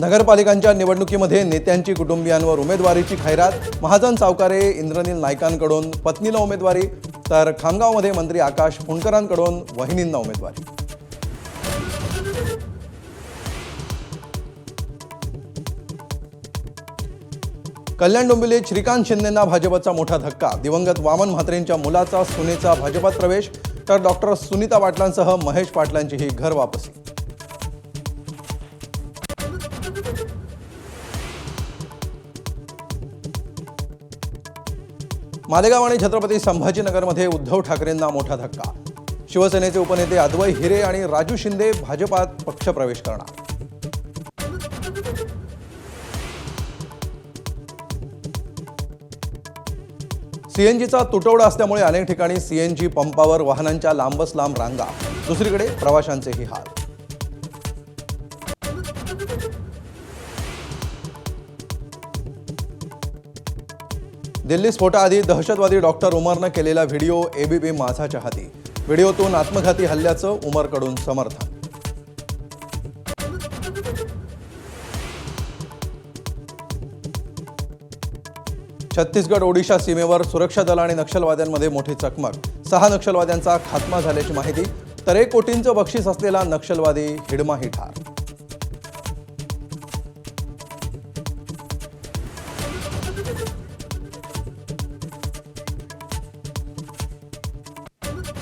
नगरपालिकांच्या निवडणुकीमध्ये नेत्यांची कुटुंबियांवर उमेदवारीची खैरात. महाजन सावकारे इंद्रनील नायकांकडून पत्नीला उमेदवारी तर खामगावमध्ये मंत्री आकाश फुंडकरांकडून वहिनींना उमेदवारी. कल्याण डोंबिवलीत श्रीकांत शिंदेंना भाजपचा मोठा धक्का. दिवंगत वामन म्हात्रेंच्या मुलाचा सुनेचा भाजपात प्रवेश तर डॉक्टर सुनीता पाटलांसह महेश पाटलांचीही घर वापसी. मालेगाव आणि छत्रपती संभाजीनगरमध्ये उद्धव ठाकरेंना मोठा धक्का. शिवसेनेचे उपनेते अद्वय हिरे आणि राजू शिंदे भाजपात पक्षप्रवेश करणार. सीएनजीचा तुटवडा असल्यामुळे अनेक ठिकाणी सीएनजी पंपावर वाहनांच्या लांबच लांब रांगा. दुसरीकडे प्रवाशांचेही हाल. दिल्ली स्फोटाआधी दहशतवादी डॉक्टर उमरनं केलेला व्हिडिओ एबीपी माझाच्या हाती. व्हिडिओतून आत्मघाती हल्ल्याचं उमरकडून समर्थन. छत्तीसगड ओडिशा सीमेवर सुरक्षा दल आणि नक्षलवाद्यांमध्ये मोठी चकमक. सहा नक्षलवाद्यांचा खात्मा झाल्याची माहिती. तर एक कोटींचं बक्षीस असलेला नक्षलवादी हिडमाही ठार